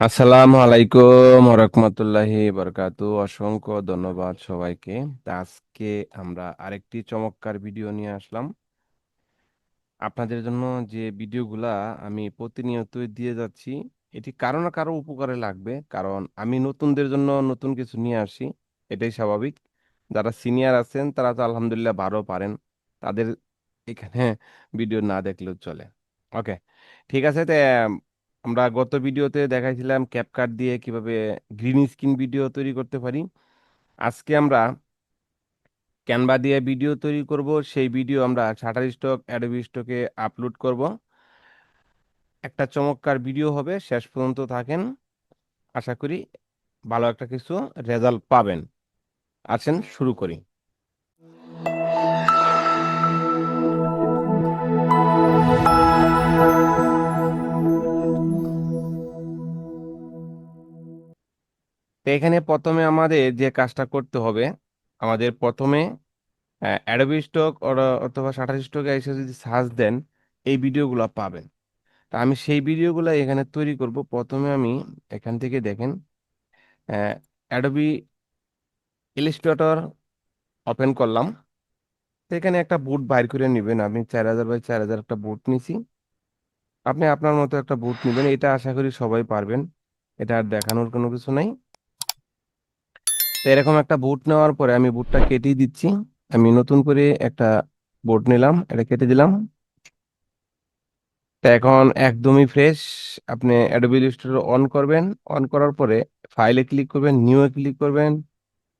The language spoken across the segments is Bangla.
আসসালামু আলাইকুম রহমতুল্লাহি বরকাতু অসংখ্য ধন্যবাদ সবাইকে। আজকে আমরা আরেকটি চমৎকার ভিডিও নিয়ে আসলাম। আপনাদের জন্য যে ভিডিওগুলা আমি প্রতিনিয়তই দিয়ে যাচ্ছি, এটি কারও না কারও উপকারে লাগবে, কারণ আমি নতুনদের জন্য নতুন কিছু নিয়ে আসি, এটাই স্বাভাবিক। যারা সিনিয়র আছেন, তারা তো আলহামদুলিল্লাহ ভালো পারেন, তাদের এখানে ভিডিও না দেখলেও চলে। ওকে, ঠিক আছে, তো আমরা গত ভিডিওতে দেখাইছিলাম ক্যাপকাট দিয়ে কীভাবে গ্রিন স্ক্রিন ভিডিও তৈরি করতে পারি। আজকে আমরা ক্যানভা দিয়ে ভিডিও তৈরি করব, সেই ভিডিও আমরা শাটার স্টক অ্যাডোবি স্টকে আপলোড করব। একটা চমৎকার ভিডিও হবে, শেষ পর্যন্ত থাকেন। আশা করি ভালো একটা কিছু রেজাল্ট পাবেন। আসেন, শুরু করি। এখানে প্রথমে আমাদের যে কাজটা করতে হবে, আমাদের প্রথমে অ্যাডোবি স্টক অথবা শাটার স্টকে এসে যদি সার্চ দেন, এই ভিডিওগুলো পাবেন। তা আমি সেই ভিডিওগুলো এখানে তৈরি করব। প্রথমে আমি এখান থেকে দেখেন অ্যাডোবি ইলিস্ট্রেটর ওপেন করলাম। তো এখানে একটা বুট বাইর করে নেবেন। আমি চার হাজার বাই চার হাজার একটা বুট নিছি। আপনি আপনার মতো একটা বুট নেবেন। এটা আশা করি সবাই পারবেন। এটা আর দেখানোর কোনো কিছু নাই। এরকম একটা বুট নেওয়ার পরে আমি বুটটা কেটেই দিচ্ছি। আমি নতুন করে একটা বুট নিলাম, এটা কেটে দিলাম। তা এখন একদমই ফ্রেশ আপনি অ্যাডোবি ইলাস্ট্রেটর অন করবেন। অন করার পরে ফাইলে ক্লিক করবেন নিউ এ ক্লিক করবেন।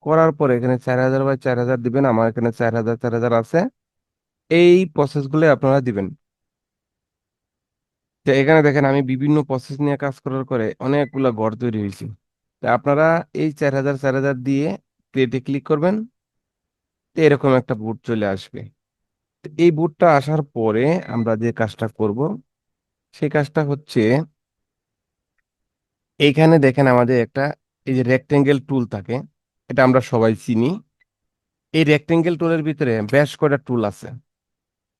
করার পরে এখানে চার হাজার বাই চার হাজার দিবেন, আমার এখানে চার হাজার চার হাজার আছে। এই প্রসেসগুলো আপনারা দিবেন। তো এখানে দেখেন আমি বিভিন্ন প্রসেস নিয়ে কাজ করার পরে অনেকগুলো ঘর তৈরি হয়েছে। আপনারা এই চার হাজার চার হাজার দিয়ে ক্রিয়েটে ক্লিক করবেন, তো এরকম একটা বুট চলে আসবে। তো এই বুটটা আসার পরে আমরা যে কাজটা করব সেই কাজটা হচ্ছে এইখানে দেখেন আমাদের একটা এই যে রেক্টেঙ্গেল টুল থাকে, এটা আমরা সবাই চিনি। এই রেক্টেঙ্গেল টুলের ভিতরে বেশ কয়টা টুল আছে?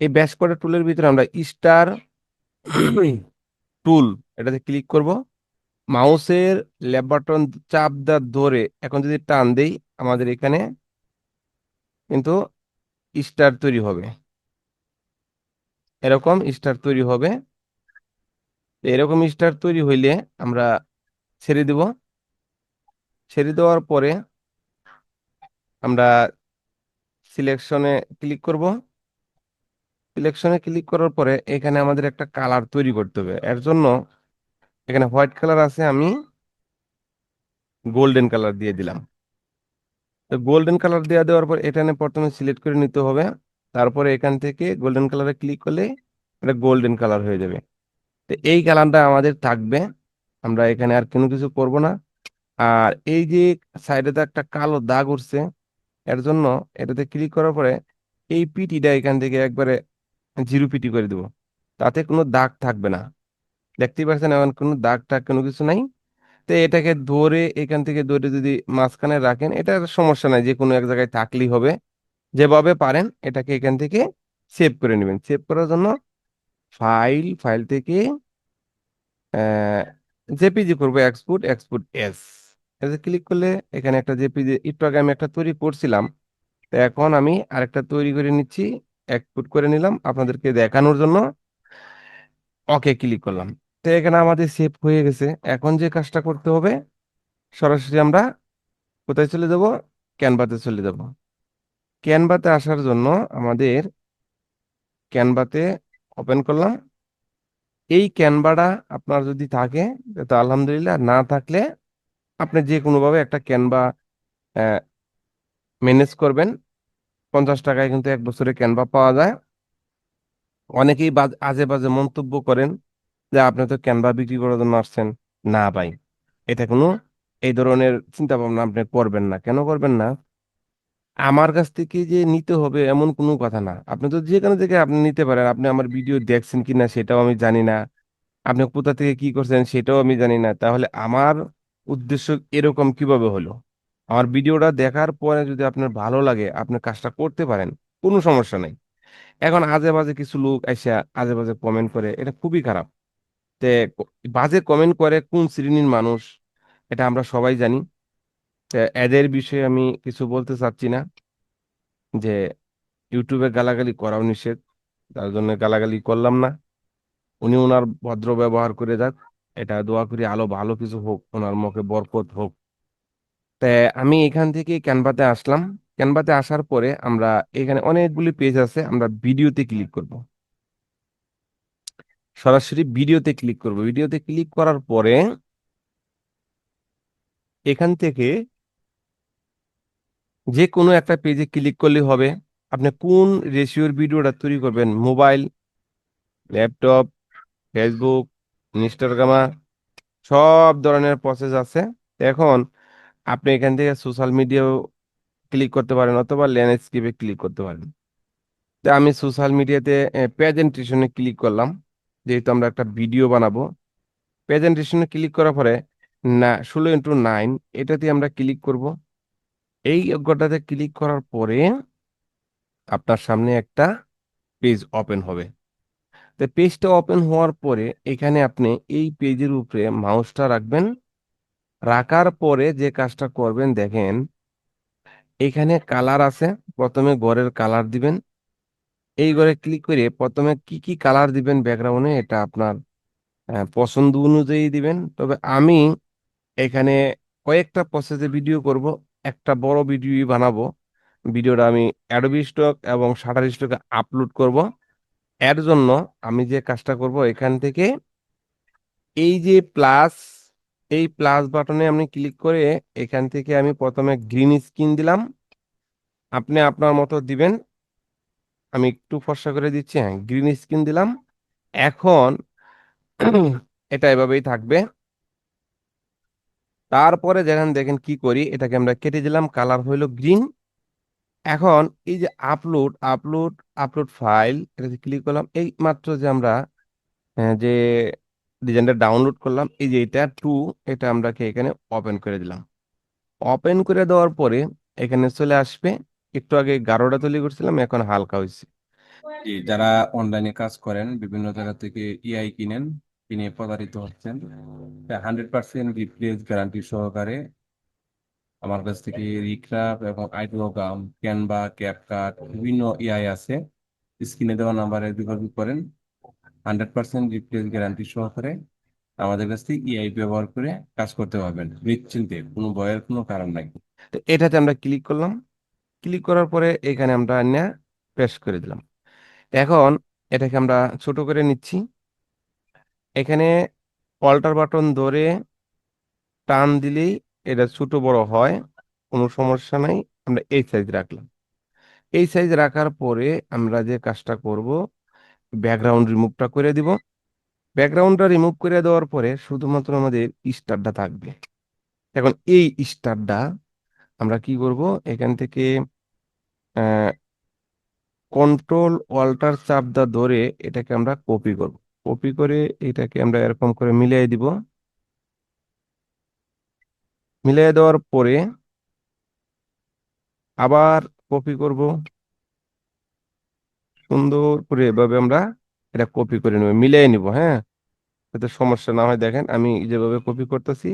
এই বেশ কয়টা টুলের ভিতরে আমরা স্টার টুল এটাতে ক্লিক করব। মাউসের লেফট বাটন চাপ দা ধরে এখন যদি টান দেই, আমাদের এখানে কিন্তু স্টার তৈরি হবে। এরকম স্টার তৈরি হবে। এরকম স্টার তৈরি হইলে আমরা ছেড়ে দেব। ছেড়ে দেওয়ার পরে আমরা সিলেকশনে ক্লিক করব। সিলেকশনে ক্লিক করার পরে এখানে আমাদের একটা কালার তৈরি করতে হবে। এর জন্য এখানে হোয়াইট কালার আছে, আমি গোল্ডেন কালার দিয়ে দিলাম। তো গোল্ডেন কালার দেওয়া দেওয়ার পর এখানে প্রথমে সিলেক্ট করে নিতে হবে। তারপরে এখান থেকে গোল্ডেন কালারে ক্লিক করলে এটা গোল্ডেন কালার হয়ে যাবে। তো এই কালারটা আমাদের থাকবে। আমরা এখানে আর কোনো কিছু করব না। আর এই যে সাইডে তো একটা কালো দাগ উঠছে, এর জন্য এটাতে ক্লিক করার পরে এই পিটিটা এখান থেকে একবারে জিরো পিটি করে দেবো। তাতে কোনো দাগ থাকবে না। দেখতেই পাচ্ছেন এমন কোনো দাগ টাগ কোনো কিছু নাই। তো এটাকে ধরে এখান থেকে ধরে যদি মাঝখানে রাখেন, এটা সমস্যা নাই, যে কোনো এক জায়গায় থাকলেই হবে। যেভাবে পারেন, এটাকে এখান থেকে সেভ করে নেবেন। সেভ করার জন্য ফাইল ফাইল থেকে জেপিজি করব এক্সপোর্ট এক্সপোর্ট এস এতে ক্লিক করলে এখানে একটা জেপিজি একটু আগে আমি একটা তৈরি করছিলাম। তো এখন আমি আরেকটা তৈরি করে নিচ্ছি এক্সপোর্ট করে নিলাম। আপনাদেরকে দেখানোর জন্য ওকে ক্লিক করলাম। তো এখানে আমাদের সেভ হয়ে গেছে। এখন যে কাজটা করতে হবে, সরাসরি আমরা কোথায় চলে যাব? ক্যানভাতে চলে যাব। ক্যানভাতে আসার জন্য আমাদের ক্যানভাতে ওপেন করলাম। এই ক্যানভাটা আপনার যদি থাকে, তো আলহামদুলিল্লাহ, না থাকলে আপনি যে কোনোভাবে একটা ক্যানভা ম্যানেজ করবেন, পঞ্চাশ টাকায় কিন্তু এক বছরে ক্যানভা পাওয়া যায়। অনেকেই আজে বাজে মন্তব্য করেন যে আপনি তো ক্যানভা বিক্রি করার জন্য আসছেন। না ভাই, এটা কোনো এই ধরনের চিন্তা ভাবনা আপনি করবেন না। কেন করবেন না? আমার কাছ থেকে যে নিতে হবে এমন কোনো কথা না। আপনি তো যেখানে থেকে আপনি নিতে পারেন, আপনি আমার ভিডিও দেখছেন কি না সেটাও আমি জানি না। আপনি কোথা থেকে কি করছেন সেটাও আমি জানি না। তাহলে আমার উদ্দেশ্য এরকম কীভাবে হলো? আমার ভিডিওটা দেখার পরে যদি আপনার ভালো লাগে, আপনি কাজটা করতে পারেন, কোনো সমস্যা নেই। এখন আজে বাজে কিছু লোক এসে আজে বাজে কমেন্ট করে, এটা খুবই খারাপ। তে বাজে কমেন্ট করে কোন শ্রেণির মানুষ, এটা আমরা সবাই জানি। এদের বিষয়ে আমি কিছু বলতে চাচ্ছি না, যে ইউটিউবে গালাগালি করাও নিষেধ, তার জন্য গালাগালি করলাম না। উনি ওনার ভদ্র ব্যবহার করে যাক, এটা দোয়া করি আলো ভালো কিছু হোক, ওনার মুখে বরকত হোক। তা আমি এখান থেকে ক্যানভাতে আসলাম। ক্যানভাতে আসার পরে আমরা এখানে অনেকগুলি পেজ আছে, আমরা ভিডিওতে ক্লিক করব। সরাসরি ভিডিওতে ক্লিক করব। ভিডিওতে ক্লিক করার পরে এখান থেকে যে কোনো একটা পেজে ক্লিক করলে হবে। আপনি কোন রেশিওর ভিডিওটা তৈরি করবেন? মোবাইল ল্যাপটপ ফেসবুক ইনস্টাগ্রামা সব ধরনের প্রসেস আছে। এখন আপনি এখান থেকে সোশ্যাল মিডিয়াও ক্লিক করতে পারেন অথবা ল্যান্ডস্কেপে ক্লিক করতে পারেন। তো আমি সোশ্যাল মিডিয়াতে প্রেজেন্টেশনে ক্লিক করলাম। যেহেতু আমরা একটা ভিডিও বানাবো প্রেজেন্টেশনে ক্লিক করার পরে না, ষোলো ইন্টু নাইন এটাতে আমরা ক্লিক করব। এই অজ্ঞটাতে ক্লিক করার পরে আপনার সামনে একটা পেজ ওপেন হবে। তো পেজটা ওপেন হওয়ার পরে এখানে আপনি এই পেজের উপরে মাউসটা রাখবেন। রাখার পরে যে কাজটা করবেন, দেখেন, এখানে কালার আছে, প্রথমে ঘরের কালার দিবেন। এই ঘরে ক্লিক করে প্রথমে কি কি কালার দিবেন ব্যাকগ্রাউন্ডে এটা আপনার পছন্দ অনুযায়ী দিবেন। তবে আমি এখানে কয়েকটা প্রসেসে ভিডিও করব, একটা বড় ভিডিও বানাবো। ভিডিওটা আমি অ্যাডোবি স্টক এবং শাটার স্টকে আপলোড করব। এর জন্য আমি যে কাজটা করব এখান থেকে এই যে প্লাস এই প্লাস বাটনে আমি ক্লিক করে এখান থেকে আমি প্রথমে গ্রিন স্ক্রিন দিলাম। আপনি আপনার মতো দিবেন। আমি একটু ফর্সা করে দিচ্ছি হ্যাঁ গ্রিন স্ক্রিন দিলাম। এখন এটা এভাবেই থাকবে। তারপরে যেখানে দেখেন কি করি, এটাকে আমরা কেটে দিলাম কালার হইল গ্রিন এখন এই যে আপলোড আপলোড আপলোড ফাইল এটাতে ক্লিক করলাম এই মাত্র যে আমরা যে ডিজাইনটা ডাউনলোড করলাম, এই যে এটা টু এটা আমরা কি এখানে ওপেন করে দিলাম। ওপেন করে দেওয়ার পরে এখানে চলে আসবে একটু আগে গাঢ়টা তৈরি করছিলাম এখন হালকা হয়েছে জি, যারা অনলাইনে কাজ করেন বিভিন্ন জায়গা থেকে ইআই কিনেন কিনে প্রতারিত হচ্ছেন হান্ড্রেড পার্সেন্ট রিপ্লেস গ্যারান্টি সহকারে আমার কাছ থেকে রিক্রাফ এবং আইটোগ্রাম ক্যানভা ক্যাপকাট বিভিন্ন ইআই আছে স্ক্রিনে দেওয়া নাম্বারে যোগাযোগ করেন। হান্ড্রেড পার্সেন্ট রিপ্লেস গ্যারান্টি সহকারে আমাদের কাছ থেকে ইআই ব্যবহার করে কাজ করতে পারবেন নিশ্চিন্তে কোনো ভয়ের কোনো কারণ নাই। তো এটাতে আমরা ক্লিক করলাম। ক্লিক করার পরে এখানে আমরা না পেস্ট করে দিলাম। এখন এটাকে আমরা ছোট করে নিচ্ছি। এখানে অল্টার বাটন ধরে টান দিলেই এটা ছোট বড় হয়, কোনো সমস্যা নাই, আমরা এই সাইজ রাখলাম। এই সাইজ রাখার পরে আমরা যে কাজটা করব, ব্যাকগ্রাউন্ড রিমুভটা করে দিব। ব্যাকগ্রাউন্ডটা রিমুভ করে দেওয়ার পরে শুধুমাত্র আমাদের স্টারটা থাকবে। এখন এই স্টারটা আমরা কি করব? এখান থেকে কন্ট্রোল অল্টার চাপ দা ধরে এটাকে আমরা কপি করব। কপি করে এটাকে আমরা এরকম করে মিলিয়ে দিব। মিলিয়ে দেওয়ার পরে আবার কপি করব। সুন্দর করে এভাবে আমরা এটা কপি করে নেব, মিলিয়ে নিব হ্যাঁ? যাতে সমস্যা না হয়, দেখেন আমি যেভাবে কপি করতেছি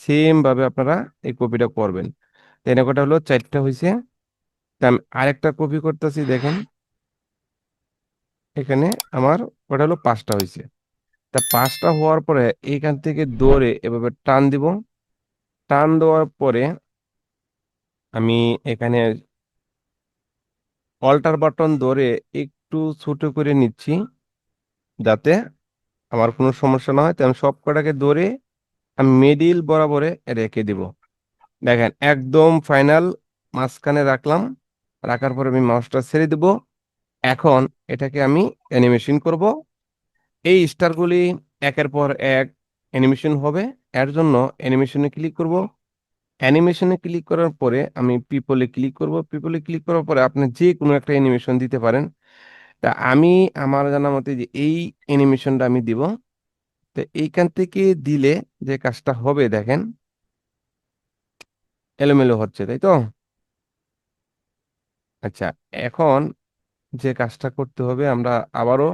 সেম ভাবে আপনারা এই কপিটা করবেন। কটা হলো? চারটা হয়েছে তা আমি আরেকটা কপি করতেছি, দেখেন। এখানে আমার ওটা হলো? পাঁচটা হয়েছে তা পাঁচটা হওয়ার পরে এইখান থেকে দৌড়ে এভাবে টান দিব। টান দেওয়ার পরে আমি এখানে অল্টার বাটন ধরে একটু ছোট করে নিচ্ছি যাতে আমার কোনো সমস্যা না হয়। তাই আমি সব কটাকে ধরে আমি মিডিল বরাবরে রেখে দিব। দেখেন, একদম ফাইনাল মাঝখানে রাখলাম। রাখার পরে আমি মাউসটা ছেড়ে দেব। এখন এটাকে আমি অ্যানিমেশন করব। এই স্টারগুলি একের পর এক অ্যানিমেশন হবে। এর জন্য অ্যানিমেশনে ক্লিক করব। অ্যানিমেশনে ক্লিক করার পরে আমি পিপলে ক্লিক করব। পিপলে ক্লিক করার পরে আপনি যে কোনো একটা অ্যানিমেশন দিতে পারেন। তা আমি আমার জানা মতে যে এই অ্যানিমেশনটা আমি দিব। তো এইখান থেকে দিলে যে কাজটা হবে, দেখেন। এলোমেলো হচ্ছে, তাই তো? আচ্ছা এখন যে কাজটা করতে হবে, আমরা আবারও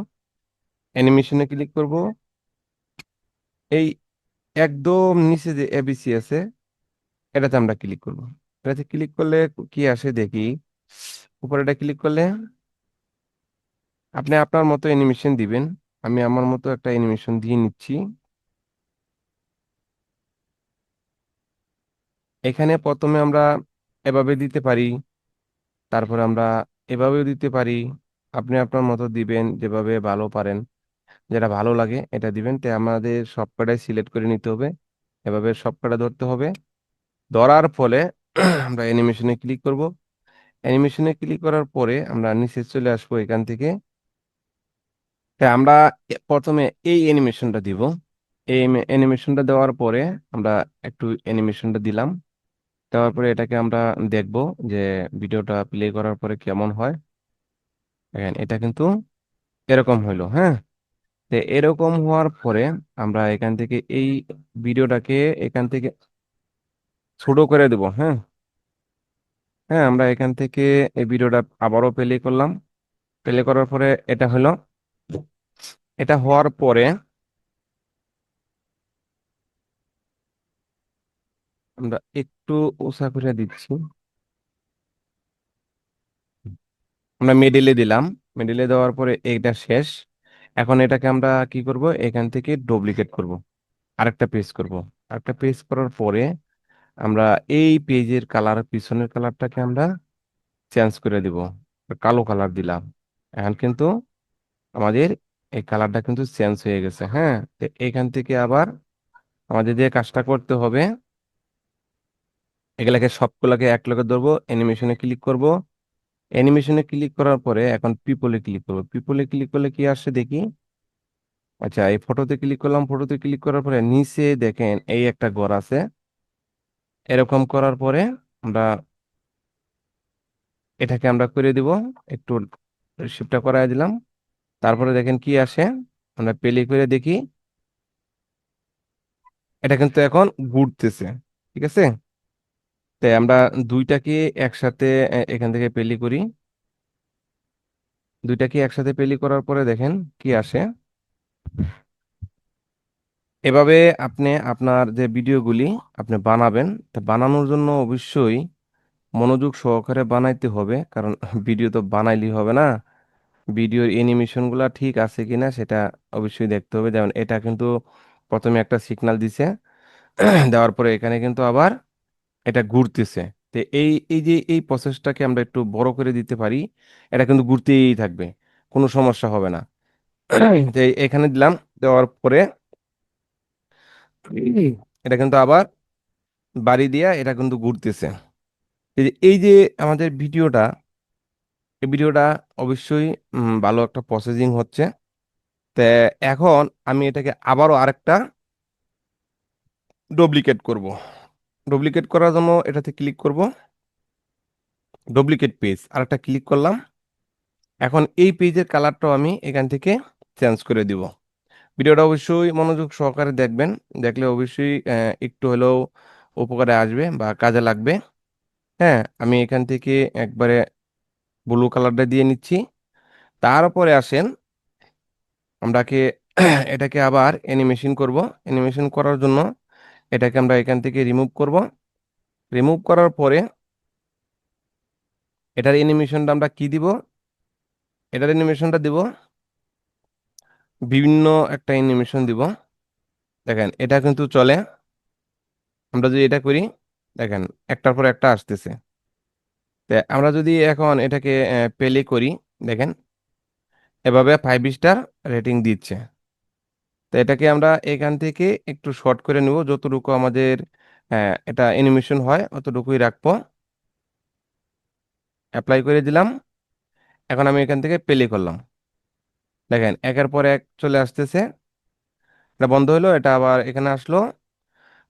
অ্যানিমেশনে ক্লিক করব। এই একদম নিচে যে এবিসি আছে, এটাতে আমরা ক্লিক করব। এটাতে ক্লিক করলে কি আসে দেখি? উপরে এটা ক্লিক করলে আপনি আপনার মতো অ্যানিমেশন দিবেন। আমি আমার মতো একটা অ্যানিমেশন দিয়ে নিচ্ছি। এখানে প্রথমে আমরা এভাবে দিতে পারি, তারপরে আমরা এভাবেও দিতে পারি। আপনি আপনার মতো দিবেন যেভাবে ভালো পারেন, যেটা ভালো লাগে এটা দিবেন। তাই আমাদের সবকটাই সিলেক্ট করে নিতে হবে, এভাবে সবকটা ধরতে হবে। ধরার ফলে আমরা অ্যানিমেশনে ক্লিক করব। অ্যানিমেশনে ক্লিক করার পরে আমরা নিচে চলে আসব এখান থেকে। তাই আমরা প্রথমে এই অ্যানিমেশনটা দিব। এই অ্যানিমেশনটা দেওয়ার পরে আমরা একটু অ্যানিমেশনটা দিলাম। দেওয়ার পরে এটাকে আমরা দেখব যে ভিডিওটা প্লে করার পরে কেমন হয়। দেখেন, এটা কিন্তু এরকম হইল হ্যাঁ? তো এরকম হওয়ার পরে আমরা এখান থেকে এই ভিডিওটাকে এখান থেকে ছোট করে দেব হ্যাঁ? হ্যাঁ আমরা এখান থেকে এই ভিডিওটা আবারও প্লে করলাম। প্লে করার পরে এটা হলো, এটা হওয়ার পরে আমরা একটু উঁচা করে দিচ্ছি। আমরা মিডিলে দিলাম। মিডিলে দেওয়ার পরে এটা শেষ। এখন এটাকে আমরা কি করব? এখান থেকে ডুপ্লিকেট করব। আরেকটা পেজ করব। আরেকটা পেজ করার পরে আমরা এই পেজের কালার পিছনের কালারটাকে আমরা চেঞ্জ করে দিব। কালো কালার দিলাম। এখন কিন্তু আমাদের এই কালারটা কিন্তু চেঞ্জ হয়ে গেছে হ্যাঁ? এখান থেকে আবার আমাদের যে কাজটা করতে হবে এগুলাকে সবগুলাকে এক লগে ধরবো অ্যানিমেশনে ক্লিক করব। অ্যানিমেশনে ক্লিক করার পরে এখন পিপলে ক্লিক করব। পিপলে ক্লিক করলে কি আসছে দেখি? আচ্ছা এই ফটোতে ক্লিক করলাম ফটোতে ক্লিক করার পরে নিচে দেখেন এই একটা ঘর আছে। এরকম করার পরে আমরা এটাকে আমরা করে দিব, একটু শিফটটা করাই দিলাম। তারপরে দেখেন কি আসে? আমরা প্লে করে দেখি। এটা কিন্তু এখন ঘুরতেছে, ঠিক আছে? তাই আমরা দুইটাকে একসাথে এখান থেকে পেলি করি। দুইটাকে একসাথে পেলি করার পরে দেখেন কি আসে। এভাবে আপনি আপনার যে ভিডিওগুলি আপনি বানাবেন, তা বানানোর জন্য অবশ্যই মনোযোগ সহকারে বানাইতে হবে, কারণ ভিডিও তো বানাইলেই হবে না। ভিডিওর অ্যানিমেশনগুলো ঠিক আছে কিনা সেটা অবশ্যই দেখতে হবে। যেমন এটা কিন্তু প্রথমে একটা সিগন্যাল দিছে, দেওয়ার পরে এখানে কিন্তু আবার এটা ঘুরতেছে। তো এই এই যে এই প্রসেসটাকে আমরা একটু বড় করে দিতে পারি এটা কিন্তু ঘুরতেই থাকবে কোনো সমস্যা হবে না। তো এখানে দিলাম দেওয়ার পরে এটা কিন্তু আবার বাড়ি দিয়া এটা কিন্তু ঘুরতেছে। এই যে আমাদের ভিডিওটা এই ভিডিওটা অবশ্যই ভালো একটা প্রসেসিং হচ্ছে। তো এখন আমি এটাকে আবারও আরেকটা ডুপ্লিকেট করব। ডুপ্লিকেট করার জন্য এটাতে ক্লিক করব। ডুপ্লিকেট পেজ আরেকটা ক্লিক করলাম। এখন এই পেজের কালারটাও আমি এখান থেকে চেঞ্জ করে দিব। ভিডিওটা অবশ্যই মনোযোগ সহকারে দেখবেন। দেখলে অবশ্যই একটু হলেও উপকারে আসবে বা কাজে লাগবে। হ্যাঁ আমি এখান থেকে একবারে ব্লু কালারটা দিয়ে নিচ্ছি। তারপরে আসেন, আমরাকে এটাকে আবার অ্যানিমেশন করব। অ্যানিমেশন করার জন্য এটাকে আমরা এখান থেকে রিমুভ করব। রিমুভ করার পরে এটার অ্যানিমেশনটা আমরা কি দিব? এটার অ্যানিমেশনটা দিব, বিভিন্ন একটা অ্যানিমেশন দিব। দেখেন, এটা কিন্তু চলে। আমরা যদি এটা করি, দেখেন, একটার পর একটা আসতেছে। তো আমরা যদি এখন এটাকে প্লে করি, দেখেন, এভাবে ফাইভ স্টার রেটিং দিচ্ছে। তো এটাকে আমরা এখান থেকে একটু শর্ট করে নেব। যতটুকু আমাদের আহ, এটা অ্যানিমেশন হয় অতটুকুই রাখব। অ্যাপ্লাই করে দিলাম। এখন আমি এখান থেকে প্লে করলাম। দেখেন একের পর এক চলে আসতেছে। এটা বন্ধ হলো এটা আবার এখানে আসলো।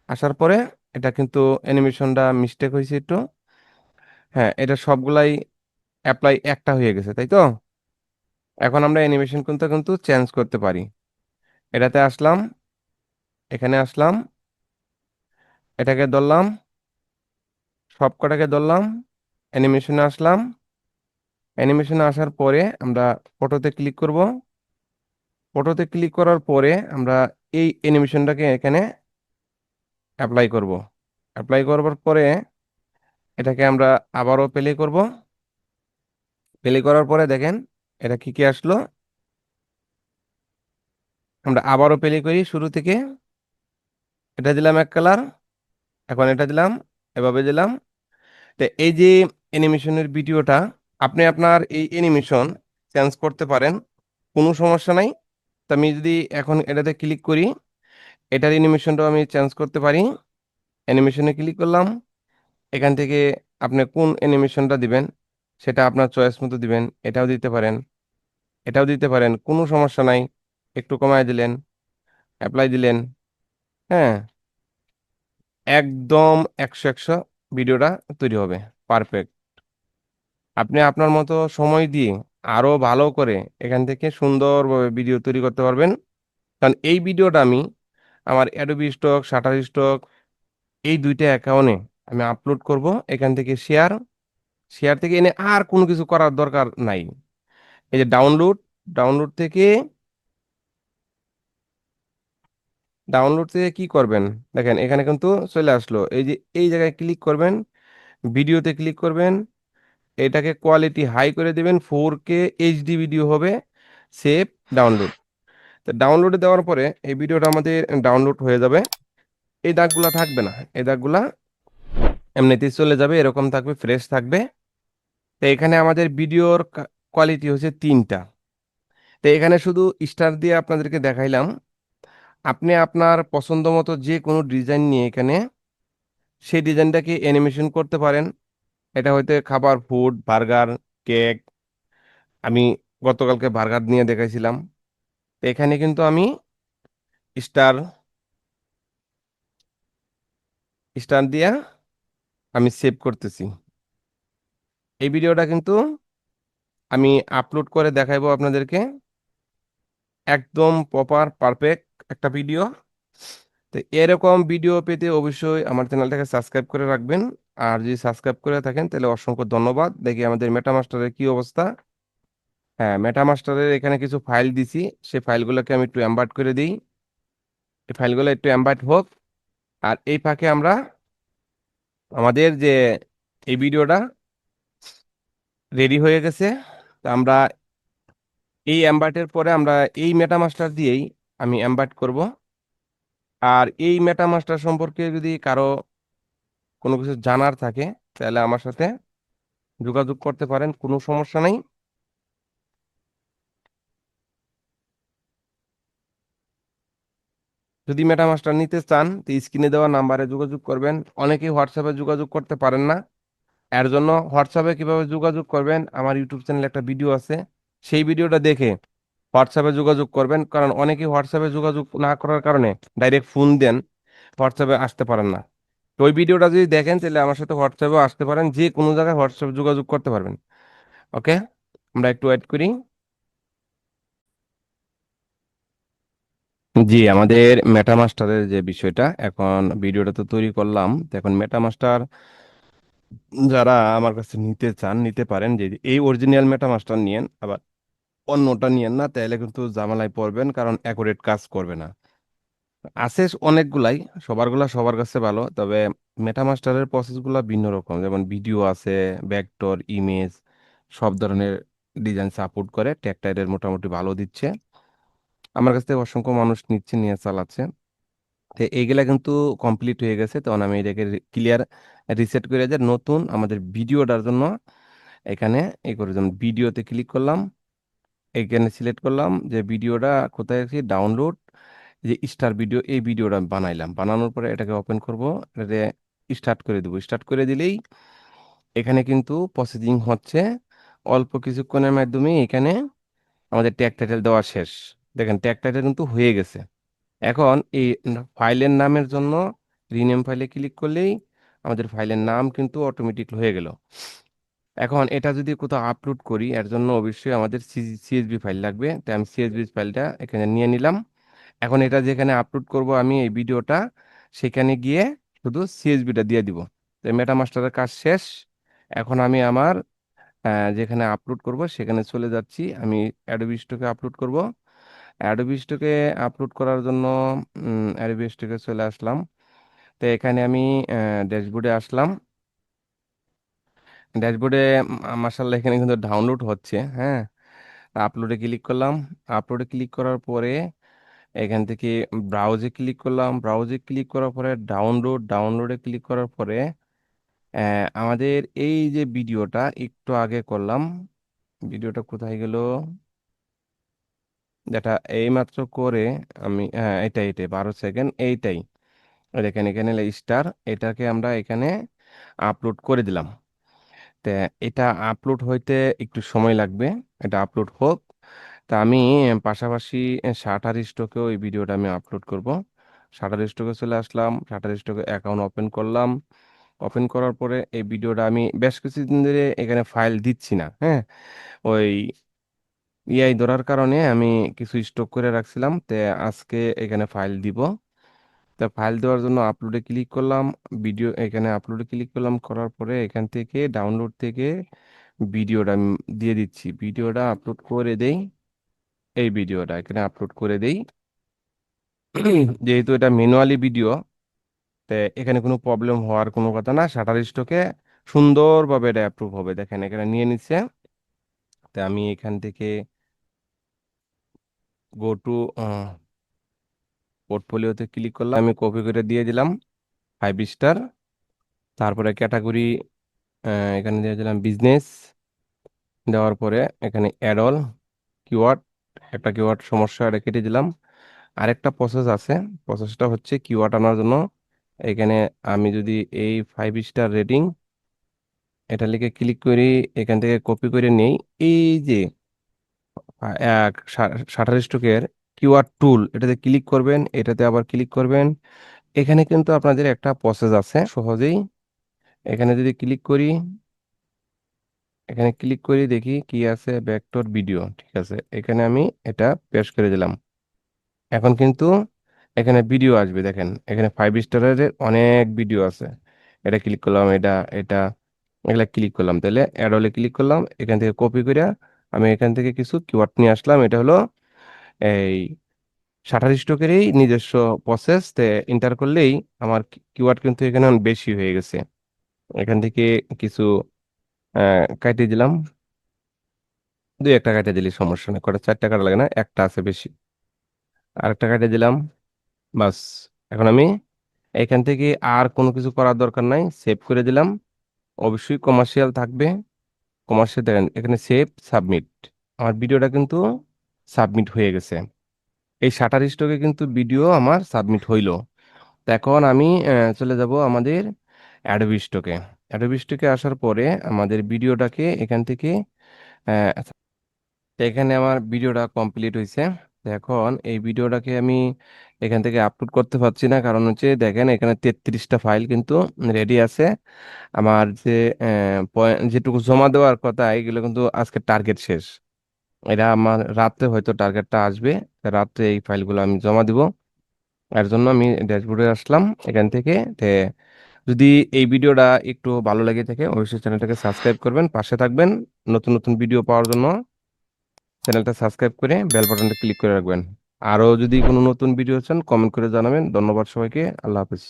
আসার পরে এটা কিন্তু অ্যানিমেশনটা মিস্টেক হয়েছে একটু। হ্যাঁ এটা সবগুলাই অ্যাপ্লাই একটা হয়ে গেছে তাই তো? এখন আমরা অ্যানিমেশন কিন্তু কিন্তু চেঞ্জ করতে পারি। এটাতে আসলাম, এখানে আসলাম, এটাকে ধরলাম সব কটাকে ধরলাম অ্যানিমেশনে আসলাম অ্যানিমেশনে আসার পরে আমরা ফটোতে ক্লিক করব। ফটোতে ক্লিক করার পরে আমরা এই অ্যানিমেশনটাকে এখানে অ্যাপ্লাই করব। অ্যাপ্লাই করবার পরে এটাকে আমরা আবারও প্লে করব। প্লে করার পরে দেখেন, এটা কি কি আসলো? আমরা আবারও প্লে করি, শুরু থেকে। এটা দিলাম এক কালার এখন এটা দিলাম, এভাবে দিলাম। তো এই যে অ্যানিমেশনের ভিডিওটা, আপনি আপনার এই অ্যানিমেশন চেঞ্জ করতে পারেন, কোনো সমস্যা নাই। তো আমি যদি এখন এটাতে ক্লিক করি, এটার অ্যানিমেশনটাও আমি চেঞ্জ করতে পারি। অ্যানিমেশনে ক্লিক করলাম, এখান থেকে আপনি কোন অ্যানিমেশনটা দিবেন, সেটা আপনার চয়েস মতো দিবেন, এটাও দিতে পারেন, এটাও দিতে পারেন, কোনো সমস্যা নাই। একটু কমায় দিলেন অ্যাপ্লাই দিলেন হ্যাঁ? একদম একশো একশো ভিডিওটা তৈরি হবে পারফেক্ট আপনি আপনার মতো সময় দিয়ে আরও ভালো করে এখান থেকে সুন্দরভাবে ভিডিও তৈরি করতে পারবেন। কারণ এই ভিডিওটা আমি আমার অ্যাডোবি স্টক শাটার স্টক এই দুইটা অ্যাকাউন্টে আমি আপলোড করব। এখান থেকে শেয়ার শেয়ার থেকে এনে আর কোনো কিছু করার দরকার নাই। এই যে ডাউনলোড ডাউনলোড থেকে ডাউনলোড থেকে কি করবেন? দেখেন, এখানে কিন্তু চলে আসলো। এই যে, এই জায়গায় ক্লিক করবেন ভিডিওতে ক্লিক করবেন, এটাকে কোয়ালিটি হাই করে দেবেন ফোর কে এইচডি ভিডিও হবে সেভ ডাউনলোড তো ডাউনলোডে দেওয়ার পরে এই ভিডিওটা আমাদের ডাউনলোড হয়ে যাবে। এই দাগগুলা থাকবে না। এই দাগগুলা এমনিতেই চলে যাবে, এরকম থাকবে ফ্রেশ থাকবে। তো এখানে আমাদের ভিডিওর কোয়ালিটি হচ্ছে তিনটা। তো এখানে শুধু স্টার দিয়ে আপনাদেরকে দেখাইলাম। আপনি আপনার পছন্দ মতো যে কোনো ডিজাইন নিয়ে এখানে সেই ডিজাইনটাকে অ্যানিমেশন করতে পারেন। এটা হয়তো খাবার ফুড বার্গার কেক আমি গতকালকে বার্গার নিয়ে দেখাইছিলাম। তো এখানে কিন্তু আমি স্টার স্টার দিয়া আমি সেভ করতেছি। এই ভিডিওটা কিন্তু আমি আপলোড করে দেখাইবো আপনাদেরকে। একদম প্রপার পারফেক্ট একটা ভিডিও। তো এরকম ভিডিও পেতে অবশ্যই আমার চ্যানেলটাকে সাবস্ক্রাইব করে রাখবেন। আর যদি সাবস্ক্রাইব করে থাকেন, তাহলে অসংখ্য ধন্যবাদ। দেখি আমাদের মেটামাস্টারের কি অবস্থা। হ্যাঁ মেটামাস্টারের এখানে কিছু ফাইল দিছি। সেই ফাইলগুলোকে আমি একটু অ্যাম্বার্ট করে দিই। এই ফাইলগুলো একটু অ্যাম্বার্ট হোক। আর এই ফাঁকে আমরা আমাদের যে এই ভিডিওটা রেডি হয়ে গেছে। তো আমরা এই অ্যাম্বার্টের পরে আমরা এই মেটামাস্টার দিয়েই আমি অ্যাম্বার্ট করব। আর এই মেটামাস্টার সম্পর্কে যদি কারও কোনো কিছু জানার থাকে, তাহলে আমার সাথে যোগাযোগ করতে পারেন, কোনো সমস্যা নেই। যদি মেটামাস্টার নিতে চান, তো স্ক্রিনে দেওয়া নাম্বারে যোগাযোগ করবেন। অনেকেই হোয়াটসঅ্যাপে যোগাযোগ করতে পারেন না। এর জন্য হোয়াটসঅ্যাপে কীভাবে যোগাযোগ করবেন, আমার ইউটিউব চ্যানেলে একটা ভিডিও আছে। সেই ভিডিওটা দেখে হোয়াটসঅ্যাপে যোগাযোগ করবেন, কারণ অনেকেই হোয়াটসঅ্যাপে যোগাযোগ না করার কারণে ডাইরেক্ট ফোন দেন হোয়াটসঅ্যাপে আসতে পারেন না। তো ওই ভিডিওটা যদি দেখেন, তাহলে আমার সাথে হোয়াটসঅ্যাপে আসতে পারেন, যে কোনো জায়গায় হোয়াটসঅ্যাপে যোগাযোগ করতে পারবেন। ওকে আমরা একটু ওয়েট করি। জি, আমাদের মেটামাস্টারের যে বিষয়টা, এখন ভিডিওটা তো তৈরি করলাম। তো এখন মেটামাস্টার যারা আমার কাছে নিতে চান, নিতে পারেন, যে এই অরিজিনাল মেটামাস্টার নিয়েন। আবার অন্যটা নিয়েন না তাহলে কিন্তু ঝামেলায় পড়বেন, কারণ অ্যাকুরেট কাজ করবে না। আছে অনেকগুলাই, সবারগুলা সবার কাছে ভালো, তবে মেটামাস্টারের প্রসেসগুলো ভিন্ন রকম। যেমন ভিডিও আছে ভেক্টর ইমেজ সব ধরনের ডিজাইন সাপোর্ট করে টেকটাইলের মোটামুটি ভালো দিচ্ছে। আমার কাছ থেকে অসংখ্য মানুষ নিচ্ছে, নিয়ে চালাচ্ছে। তো এইগুলা কিন্তু কমপ্লিট হয়ে গেছে, তখন আমি এটাকে ক্লিয়ার রিসেট করে যে নতুন আমাদের ভিডিওটার জন্য এখানে এই করে যেমন ভিডিওতে ক্লিক করলাম এখানে সিলেক্ট করলাম যে ভিডিওটা কোথায় আছে? ডাউনলোড। যে স্টার ভিডিও, এই ভিডিওটা আমি বানাইলাম। বানানোর পরে এটাকে ওপেন করব। এটাতে স্টার্ট করে দেবো। স্টার্ট করে দিলেই এখানে কিন্তু প্রসেসিং হচ্ছে। অল্প কিছুক্ষণের মাধ্যমে এখানে আমাদের ট্যাগ টাইটেল দেওয়া শেষ। দেখেন, ট্যাগ টাইটেল কিন্তু হয়ে গেছে। এখন এই ফাইলের নামের জন্য রিনেম ফাইলে ক্লিক করলেই আমাদের ফাইলের নাম কিন্তু অটোমেটিক হয়ে গেল। এখন এটা যদি কোথাও আপলোড করি, এর জন্য অবশ্যই আমাদের সিএসবি ফাইল লাগবে। তাই আমি সিএসবি ফাইলটা এখানে নিয়ে নিলাম। এখন এটা যেখানে আপলোড করব আমি এই ভিডিওটা সেখানে গিয়ে শুধু সিএসবিটা দিয়ে দিব। তো মেটামাস্টারের কাজ শেষ। এখন আমি আমার যেখানে আপলোড করব, সেখানে চলে যাচ্ছি। আমি অ্যাডোবি স্টকে আপলোড করব। অ্যাডোবি স্টকে আপলোড করার জন্য অ্যাডোবি স্টকে চলে আসলাম। তো এখানে আমি ড্যাশবোর্ডে আসলাম। ড্যাশবোর্ডে মার্শাল্লাহ এখানে কিন্তু ডাউনলোড হচ্ছে হ্যাঁ? আপলোডে ক্লিক করলাম। আপলোডে ক্লিক করার পরে, এখান থেকে ব্রাউজে ক্লিক করলাম। ব্রাউজে ক্লিক করার পরে ডাউনলোড ডাউনলোডে ক্লিক করার পরে আমাদের এই যে ভিডিওটা একটু আগে করলাম। ভিডিওটা কোথায় গেল? যেটা এইমাত্র করে আমি হ্যাঁ এটাই এটাই, বারো সেকেন্ড এইটাই। দেখেন, এখানে স্টার এটাকে আমরা এখানে আপলোড করে দিলাম। তা এটা আপলোড হইতে একটু সময় লাগবে। এটা আপলোড হোক। তা আমি পাশাপাশি শাটার স্টকেও এই ভিডিওটা আমি আপলোড করব। শাটার স্টকে চলে আসলাম শাটার স্টকে অ্যাকাউন্ট ওপেন করলাম। ওপেন করার পরে এই ভিডিওটা আমি বেশ কিছুদিন ধরে এখানে ফাইল দিচ্ছি না হ্যাঁ? ওই ইআই ধরার কারণে আমি কিছু স্টক করে রাখছিলাম, তে আজকে এখানে ফাইল দিব। তা ফাইল দেওয়ার জন্য আপলোডে ক্লিক করলাম। ভিডিও এখানে আপলোডে ক্লিক করলাম। করার পরে এখান থেকে ডাউনলোড থেকে ভিডিওটা দিয়ে দিচ্ছি। ভিডিওটা আপলোড করে দেই। এই ভিডিওটা এখানে আপলোড করে দেই। যেহেতু এটা ম্যানুয়ালি ভিডিও তে এখানে কোনো প্রবলেম হওয়ার কোনো কথা না। শাটার স্টকে সুন্দরভাবে এটা অ্যাপ্রুভ হবে। দেখেন এখানে নিয়ে নিচ্ছে। তা আমি এখান থেকে গো টু পোর্টফোলিওতে ক্লিক করলাম। আমি কপি করে দিয়ে দিলাম ফাইভ স্টার তারপরে ক্যাটাগরি এখানে দিয়ে দিলাম বিজনেস দেওয়ার পরে এখানে অ্যাডল কিওয়ার্ড একটা কিওয়ার্ড সমস্যা এটা কেটে দিলাম। আরেকটা প্রসেস আছে প্রসেসটা হচ্ছে কিওয়ার্ড আনার জন্য। এখানে আমি যদি এই ফাইভ স্টার রেটিং এটা লিখে ক্লিক করি, এখান থেকে কপি করে নেই। এই যে এক শাটার স্টকের কিওয়ার্ড টুল এটাতে ক্লিক করবেন, এটাতে আবার ক্লিক করবেন। এখানে কিন্তু আপনাদের একটা প্রসেস আছে, সহজেই। এখানে যদি ক্লিক করি, এখানে ক্লিক করি, দেখি কি আছে ভেক্টর ভিডিও ঠিক আছে। এখানে আমি এটা পেশ করে দিলাম। এখন কিন্তু এখানে ভিডিও আসবে, দেখেন। এখানে ফাইভ স্টারের অনেক ভিডিও আছে। এটা ক্লিক করলাম, এটা এটা, এগুলা ক্লিক করলাম। তাহলে অ্যাডলে ক্লিক করলাম। এখান থেকে কপি করে আমি এখান থেকে কিছু কিওয়ার্ড নিয়ে আসলাম। এটা হলো এই শাটার স্টকেরই নিজস্ব প্রসেস তে এন্টার করলেই আমার কিওয়ার্ড কিন্তু এখানে বেশি হয়ে গেছে। এখান থেকে কিছু কাটিয়ে দিলাম। দুই একটা কাটিয়ে দিলে সমস্যা নেই, কটা চারটা কাটা লাগে না, একটা আছে বেশি। আরেকটা কাটিয়ে দিলাম, বাস। এখন আমি এখান থেকে আর কোনো কিছু করার দরকার নাই সেভ করে দিলাম। অবশ্যই কমার্শিয়াল থাকবে। কমার্শিয়াল দেখেন, এখানে সেভ সাবমিট আমার ভিডিওটা কিন্তু সাবমিট হয়ে গেছে। এই শাটার স্টকে কিন্তু ভিডিও আমার সাবমিট হইল। তো এখন আমি চলে যাব আমাদের অ্যাডোবি স্টকে অ্যাডোবি স্টকে আসার পরে আমাদের ভিডিওটাকে এখান থেকে এখানে আমার ভিডিওটা কমপ্লিট হয়েছে এখন এই ভিডিওটাকে আমি এখান থেকে আপলোড করতে পারছি না। কারণ হচ্ছে দেখেন এখানে তেত্রিশটা ফাইল কিন্তু রেডি আছে। আমার যে যেটুকু জমা দেওয়ার কথা, এগুলো কিন্তু আজকে টার্গেট শেষ। এটা আমার রাত্রে হয়তো টার্গেটটা আসবে। রাত্রে এই ফাইলগুলো আমি জমা দিব। এর জন্য আমি ড্যাশবোর্ডে আসলাম এখান থেকে যদি এই ভিডিওটা একটু ভালো লেগে থাকে, অবশ্যই চ্যানেলটাকে সাবস্ক্রাইব করবেন, পাশে থাকবেন। নতুন নতুন ভিডিও পাওয়ার জন্য চ্যানেলটা সাবস্ক্রাইব করে বেল বাটনটা ক্লিক করে রাখবেন। আরও যদি কোনো নতুন ভিডিও চান কমেন্ট করে জানাবেন। ধন্যবাদ সবাইকে। আল্লাহ হাফিজ।